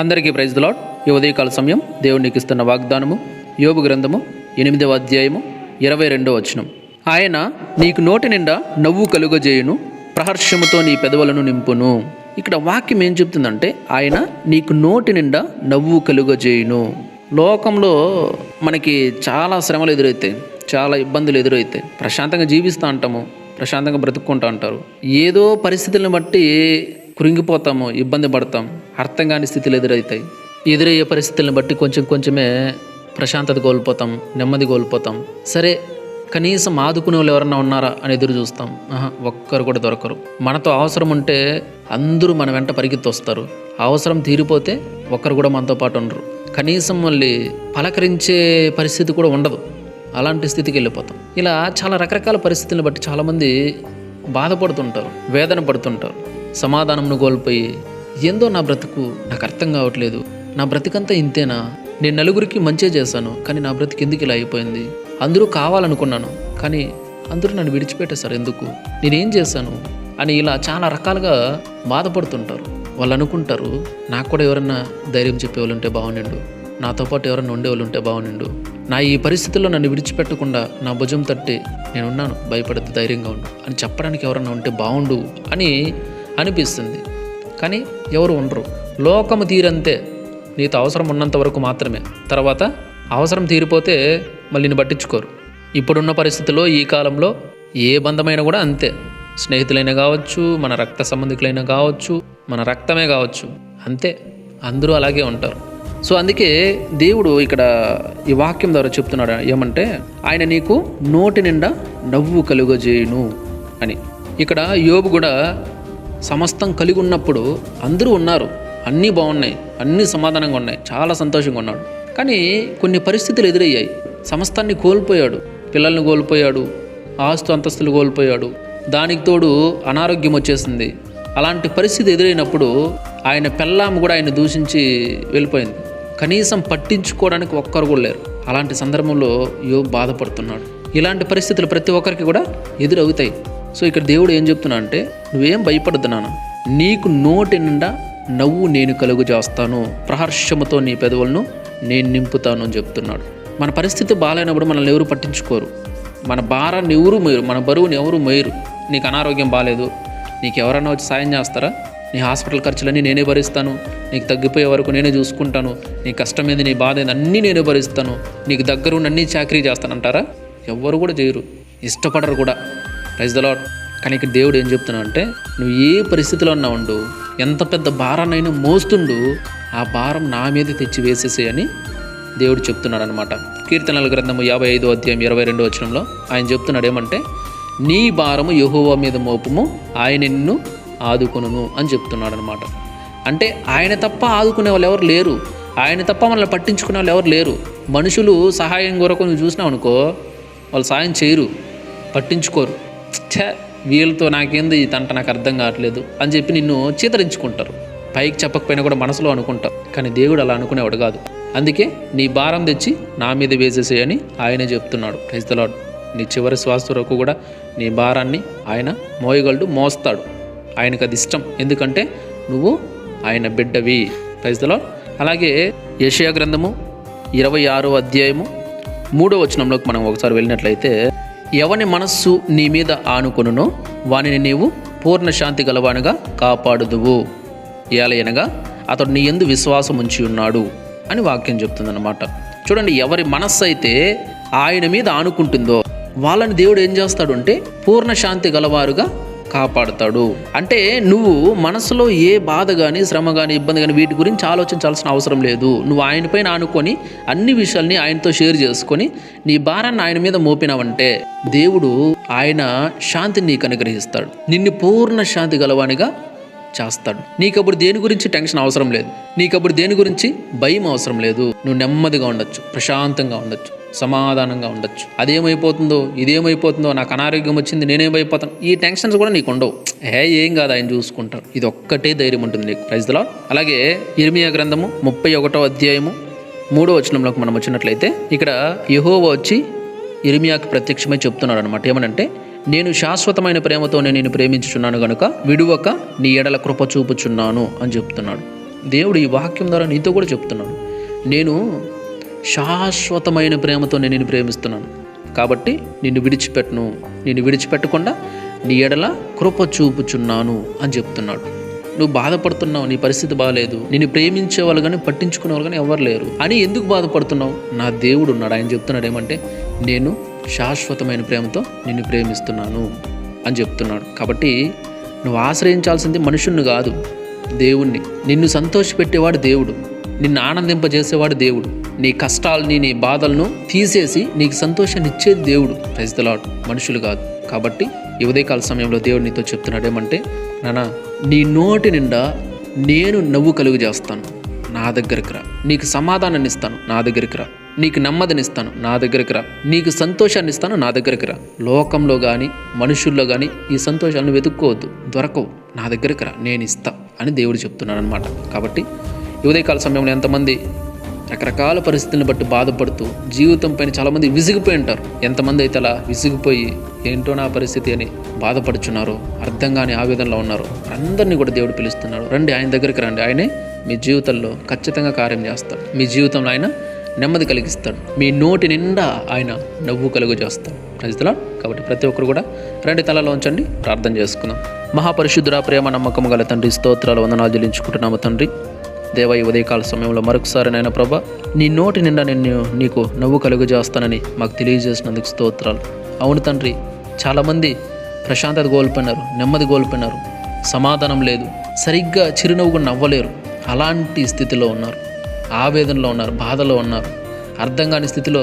అందరికీ praise lord ఈ ఉదయకాల సమయం దేవునికి ఇస్తున్న వాగ్దానము యోగు గ్రంథము ఎనిమిదవ అధ్యాయము ఇరవై రెండవ వచనం. ఆయన నీకు నోటి నిండా నవ్వు కలుగజేయును ప్రహర్షముతో నీ పెదవులను నింపును. ఇక్కడ వాక్యం ఏం చెప్తుందంటే ఆయన నీకు నోటి నిండా నవ్వు కలుగజేయును. లోకంలో మనకి చాలా శ్రమలు ఎదురవుతాయి చాలా ఇబ్బందులు ఎదురవుతాయి ప్రశాంతంగా జీవిస్తూ అంటాము ప్రశాంతంగా బ్రతుక్కుంటూ అంటారు. ఏదో పరిస్థితులను బట్టి కృంగిపోతాము ఇబ్బంది పడతాం అర్థం కాని స్థితిలు ఎదురవుతాయి. ఎదురయ్యే పరిస్థితులను బట్టి కొంచెం కొంచెమే ప్రశాంతత కోల్పోతాం నెమ్మది కోల్పోతాం. సరే కనీసం ఆదుకునే వాళ్ళు ఎవరన్నా ఉన్నారా అని ఎదురు చూస్తాం. ఆహా, ఒక్కరు కూడా దొరకరు. మనతో అవసరం ఉంటే అందరూ మన వెంట పరిగెత్తొస్తారు. అవసరం తీరిపోతే ఒక్కరు కూడా మనతో పాటు ఉండరు. కనీసం మళ్ళీ పలకరించే పరిస్థితి కూడా ఉండదు. అలాంటి స్థితికి వెళ్ళిపోతాం. ఇలా చాలా రకరకాల పరిస్థితులను బట్టి చాలామంది బాధపడుతుంటారు వేదన పడుతుంటారు. సమాధానంను కోల్పోయి ఏందో నా బ్రతుకు నాకు అర్థం కావట్లేదు. నా బ్రతికంతా ఇంతేనా? నేను నలుగురికి మంచే చేశాను కానీ నా బ్రతికి ఎందుకు ఇలా అయిపోయింది? అందరూ కావాలనుకున్నాను కానీ అందరూ నన్ను విడిచిపెట్టేశారు. ఎందుకు? నేనేం చేశాను? అని ఇలా చాలా రకాలుగా బాధపడుతుంటారు. వాళ్ళు అనుకుంటారు నాకు కూడా ఎవరన్నా ధైర్యం చెప్పేవాళ్ళు ఉంటే బాగుండు నాతో పాటు ఎవరన్నా ఉండేవాళ్ళు ఉంటే బాగుండు నా ఈ పరిస్థితుల్లో నన్ను విడిచిపెట్టకుండా నా భుజం తట్టి నేనున్నాను. భయపడద్దు ధైర్యంగా ఉండు. అని చెప్పడానికి ఎవరన్నా ఉంటే బాగుండు అని అనిపిస్తుంది. కానీ ఎవరు ఉండరు. లోకము తీరంతే నీతో అవసరం ఉన్నంత వరకు మాత్రమే. తర్వాత అవసరం తీరిపోతే మళ్ళీ నిన్ను పట్టించుకోరు. ఇప్పుడున్న పరిస్థితుల్లో ఈ కాలంలో ఏ బంధమైనా కూడా అంతే. స్నేహితులైనా కావచ్చు మన రక్త సంబంధికులైనా కావచ్చు మన రక్తమే కావచ్చు. అంతే. అందరూ అలాగే ఉంటారు. సో అందుకే దేవుడు ఇక్కడ ఈ వాక్యం ద్వారా చెప్తున్నాడు ఏమంటే ఆయన నీకు నోటి నిండా నవ్వు కలుగజేయును అని. ఇక్కడ యోబు కూడా సమస్తం కలిగి ఉన్నప్పుడు అందరూ ఉన్నారు. అన్నీ బాగున్నాయి. అన్నీ సమాధానంగా ఉన్నాయి. చాలా సంతోషంగా ఉన్నాడు. కానీ కొన్ని పరిస్థితులు ఎదురయ్యాయి. సమస్తాన్ని కోల్పోయాడు. పిల్లల్ని కోల్పోయాడు. ఆస్తు అంతస్తులు కోల్పోయాడు. దానికి తోడు అనారోగ్యం వచ్చేసింది. అలాంటి పరిస్థితి ఎదురైనప్పుడు ఆయన పెళ్ళాం కూడా ఆయన దూషించి వెళ్ళిపోయింది. కనీసం పట్టించుకోవడానికి ఒక్కరు కూడా లేరు. అలాంటి సందర్భంలో యో బాధపడుతున్నాడు. ఇలాంటి పరిస్థితులు ప్రతి ఒక్కరికి కూడా ఎదురవుతాయి. సో ఇక్కడ దేవుడు ఏం చెప్తున్నా అంటే నువ్వేం భయపడద్దు నాన్న. నీకు నోటి నిండా నవ్వు నేను కలుగు చేస్తాను ప్రహర్షముతో నీ పెదవులను నేను నింపుతాను అని చెప్తున్నాడు. మన పరిస్థితి బాగాలేనప్పుడు మనల్ని ఎవరు పట్టించుకోరు. మన భారాన్ని ఎవరు మోయరు. మన బరువుని ఎవరు మోయరు. నీకు అనారోగ్యం బాగాలేదు. నీకు ఎవరన్నా వచ్చి సాయం చేస్తారా? నీ హాస్పిటల్ ఖర్చులన్నీ నేనే భరిస్తాను. నీకు తగ్గిపోయే వరకు నేనే చూసుకుంటాను. నీ కష్టం ఏంది నీ బాధ ఏంది అన్నీ నేనే భరిస్తాను. నీకు దగ్గరుండి అన్నీ చాకరీ చేస్తానంటారా? ఎవ్వరు కూడా చేయరు. ఇష్టపడరు కూడా. ప్రైజ్ ద లాడ్ కానీ ఇక్కడ దేవుడు ఏం చెప్తున్నా అంటే నువ్వు ఏ పరిస్థితిలో ఉన్నా ఉండు ఎంత పెద్ద భారాన్నైనా మోస్తుండు ఆ భారం నా మీద తెచ్చి వేసేసేయని దేవుడు చెప్తున్నాడు అనమాట కీర్తనల గ్రంథము యాభై ఐదో అధ్యాయం ఇరవై రెండో వచనంలో ఆయన చెప్తున్నాడు ఏమంటే నీ భారము యహోవా మీద మోపము ఆయన నిన్ను ఆదుకొనును అని చెప్తున్నాడు అనమాట అంటే ఆయన తప్ప ఆదుకునే వాళ్ళు ఎవరు లేరు. ఆయన తప్ప మనల్ని పట్టించుకునే వాళ్ళు ఎవరు లేరు. మనుషులు సహాయం కొరకు నువ్వు చూసినావు అనుకో వాళ్ళు సాయం చేయరు పట్టించుకోరు. ఛే వీళ్ళతో నాకేంది ఈ తంట నాకు అర్థం కావట్లేదు అని చెప్పి నిన్ను చీతరించుకుంటారు పైకి చెప్పకపోయినా కూడా మనసులో అనుకుంటాం కానీ దేవుడు అలా అనుకునేవాడు కాదు. అందుకే నీ భారం తెచ్చి నా మీద వేసేసేయని ఆయనే చెప్తున్నాడు. క్రైస్తలాడు నీ చివరి శ్వాస వరకు కూడా నీ భారాన్ని ఆయన మోయగలడు మోస్తాడు. ఆయనకు అది ఇష్టం. ఎందుకంటే నువ్వు ఆయన బిడ్డవి. క్రైస్తలాడ్ అలాగే యషయా గ్రంథము ఇరవై ఆరో అధ్యాయము మూడో వచనంలోకి మనం ఒకసారి వెళ్ళినట్లయితే ఎవని మనస్సు నీ మీద ఆనుకొనునో వానిని నీవు పూర్ణ శాంతి గలవానుగా కాపాడుదువు. ఏలయనగా అతడు నీ ఎందు విశ్వాసం ఉంచి ఉన్నాడు అని వాక్యం చెప్తుందన్నమాట. చూడండి ఎవరి మనస్సు అయితే ఆయన మీద ఆనుకుంటుందో వాళ్ళని దేవుడు ఏం చేస్తాడు అంటే పూర్ణ శాంతి గలవారుగా కాపాడుతాడు. అంటే నువ్వు మనసులో ఏ బాధ కానీ శ్రమ కానీ ఇబ్బంది కానీ వీటి గురించి ఆలోచించాల్సిన అవసరం లేదు. నువ్వు ఆయనపైన ఆనుకొని అన్ని విషయాల్ని ఆయనతో షేర్ చేసుకొని నీ భారాన్ని ఆయన మీద మోపినావంటే దేవుడు ఆయన శాంతిని నీకు అనుగ్రహిస్తాడు. నిన్ను పూర్ణ శాంతి గలవానిగా చేస్తాడు. నీకప్పుడు దేని గురించి టెన్షన్ అవసరం లేదు. నీకప్పుడు దేని గురించి భయం అవసరం లేదు. నువ్వు నెమ్మదిగా ఉండొచ్చు ప్రశాంతంగా ఉండొచ్చు. సమాధానంగా ఉండొచ్చు. అదేమైపోతుందో ఇదేమైపోతుందో నాకు అనారోగ్యం వచ్చింది నేనేమైపోతాను ఈ టెన్షన్స్ కూడా నీకు ఉండవు. హే ఏం కాదు ఆయన చూసుకుంటారు. ఇది ఒక్కటే ధైర్యం ఉంటుంది నీకు. ప్రైజ్లో అలాగే ఇర్మియా గ్రంథము ముప్పై ఒకటో అధ్యాయము మూడో వచనంలోకి మనం వచ్చినట్లయితే ఇక్కడ యహోవా వచ్చి ఇర్మియాకి ప్రత్యక్షమై చెప్తున్నాడు అనమాట ఏమనంటే నేను శాశ్వతమైన ప్రేమతోనే నేను ప్రేమించుచున్నాను గనుక విడువక నీ ఎడల కృప చూపుచున్నాను అని చెప్తున్నాడు. దేవుడు ఈ వాక్యం ద్వారా నీతో కూడా చెప్తున్నాడు. నేను శాశ్వతమైన ప్రేమతో నేను నిన్ను ప్రేమిస్తున్నాను. కాబట్టి నిన్ను విడిచిపెట్టను నిన్ను విడిచిపెట్టకుండా నీ ఎడల కృప చూపుచున్నాను అని చెప్తున్నాడు. నువ్వు బాధపడుతున్నావు నీ పరిస్థితి బాగాలేదు నిన్ను ప్రేమించే వాళ్ళు కానీ పట్టించుకునే వాళ్ళు కానీ ఎవరు లేరు. అని ఎందుకు బాధపడుతున్నావు? నా దేవుడు ఉన్నాడు. ఆయన చెప్తున్నాడు ఏమంటే నేను శాశ్వతమైన ప్రేమతో నిన్ను ప్రేమిస్తున్నాను అని చెప్తున్నాడు. కాబట్టి నువ్వు ఆశ్రయించాల్సింది మనుషుణ్ణి కాదు దేవుణ్ణి. నిన్ను సంతోషపెట్టేవాడు దేవుడు. నిన్ను ఆనందింపజేసేవాడు దేవుడు. నీ కష్టాలని నీ బాధలను తీసేసి నీకు సంతోషాన్ని ఇచ్చేది దేవుడు ప్రజలాడు మనుషులు కాదు. కాబట్టి ఈ ఉదయకాల సమయంలో దేవుడు నీతో చెప్తున్నాడు ఏమంటే నానా నీ నోటి నిండా నేను నవ్వు కలుగు చేస్తాను. నా దగ్గరికి రా. నీకు సమాధానాన్ని ఇస్తాను. నా దగ్గరికి రా. నీకు నెమ్మదినిస్తాను నా దగ్గరికి రా. నీకు సంతోషాన్ని ఇస్తాను. నా దగ్గరికి రా. లోకంలో కానీ మనుషుల్లో కానీ ఈ సంతోషాలను వెతుక్కోవద్దు. దొరకవు. నా దగ్గరికి రా. నేను ఇస్తా అని దేవుడు చెప్తున్నాడు అనమాట కాబట్టి ఈ ఉదయకాల సమయంలో ఎంతమంది రకరకాల పరిస్థితులను బట్టి బాధపడుతూ జీవితం పైన చాలామంది విసిగిపోయి ఉంటారు. ఎంతమంది అయితే అలా విసిగిపోయి ఏంటో నా పరిస్థితి అని బాధపడుచున్నారో అర్థం కాని ఆవేదనలో ఉన్నారు అందరినీ కూడా దేవుడు పిలుస్తున్నాడు. రండి ఆయన దగ్గరికి రండి. ఆయనే మీ జీవితంలో ఖచ్చితంగా కార్యం చేస్తాడు. మీ జీవితంలో ఆయన నెమ్మది కలిగిస్తాడు. మీ నోటి నిండా ఆయన నవ్వు కలుగు చేస్తాడు ప్రజలా కాబట్టి ప్రతి ఒక్కరు కూడా రెండు తలలో ఉంచండి ప్రార్థన చేసుకుందాం. మహాపరిశుద్ధుడ ప్రేమ నమ్మకం గల తండ్రి స్తోత్రాలు వందనాలు చెల్లించుకుంటున్నాము తండ్రి. దేవ ఈ ఉదయకాల సమయంలో మరొకసారి నాయన ప్రభ నీ నోటి నిండా నేను నీకు నవ్వు కలుగు చేస్తానని మాకు తెలియజేసినందుకు స్తోత్రాలు. అవును తండ్రి చాలామంది ప్రశాంతత కోల్పోయినారు నెమ్మది కోల్పోయినారు సమాధానం లేదు సరిగ్గా చిరునవ్వు నవ్వలేరు. అలాంటి స్థితిలో ఉన్నారు ఆవేదనలో ఉన్నారు బాధలో ఉన్నారు అర్థం కాని స్థితిలో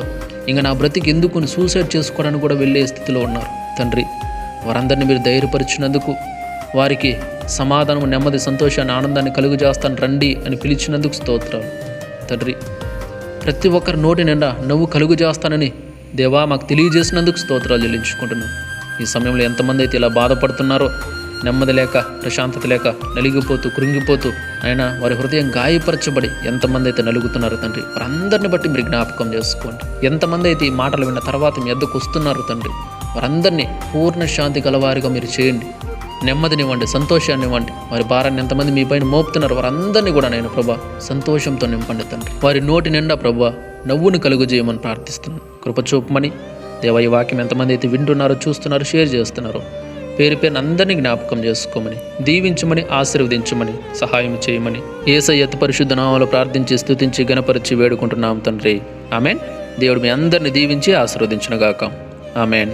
ఇంకా నా బ్రతికి ఎందుకు సూసైడ్ చేసుకోవడానికి కూడా వెళ్ళే స్థితిలో ఉన్నారు. తండ్రి వారందరినీ మీరు ధైర్యపరిచినందుకు వారికి సమాధానం నెమ్మది సంతోషాన్ని ఆనందాన్ని కలుగు చేస్తాను రండి అని పిలిచినందుకు స్తోత్రాలు. తండ్రి ప్రతి ఒక్కరి నోటి నిండా నవ్వు కలుగు చేస్తానని దేవా మాకు తెలియజేసినందుకు స్తోత్రాలు చెల్లించుకుంటున్నాం. ఈ సమయంలో ఎంతమంది అయితే ఇలా బాధపడుతున్నారో నెమ్మది లేక ప్రశాంతత లేక నలిగిపోతూ కృంగిపోతూ ఆయన వారి హృదయం గాయపరచబడి ఎంతమంది అయితే నలుగుతున్నారు తండ్రి వారందరిని బట్టి మీరు జ్ఞాపకం చేసుకోండి. ఎంతమంది అయితే ఈ మాటలు విన్న తర్వాత మీ ఎద్దకు వస్తున్నారు తండ్రి వారందరినీ పూర్ణ శాంతి గలవారిగా మీరు చేయండి. నెమ్మదినివ్వండి సంతోషాన్ని ఇవ్వండి వారి భారాన్ని ఎంతమంది మీ పైన మోపుతున్నారు వారందరినీ కూడా నేను ప్రభా సంతోషంతో నింపండి తండ్రి. వారి నోటి నిండా ప్రభా నవ్వును కలుగు చేయమని ప్రార్థిస్తున్నాను. కృప చూపమని దేవ ఈ వాక్యం ఎంతమంది అయితే వింటున్నారో చూస్తున్నారో షేర్ చేస్తున్నారో పేరు పేరున అందరినీ జ్ఞాపకం చేసుకోమని దీవించమని ఆశీర్వదించమని సహాయం చేయమని ఏసయ్యత పరిశుద్ధ నామాలు ప్రార్థించి స్థుతించి గణపరిచి వేడుకుంటున్నాం తండ్రి. ఆమెన్. దేవుడు మీ అందరిని దీవించి ఆశీర్వదించునుగాక. ఆమెన్.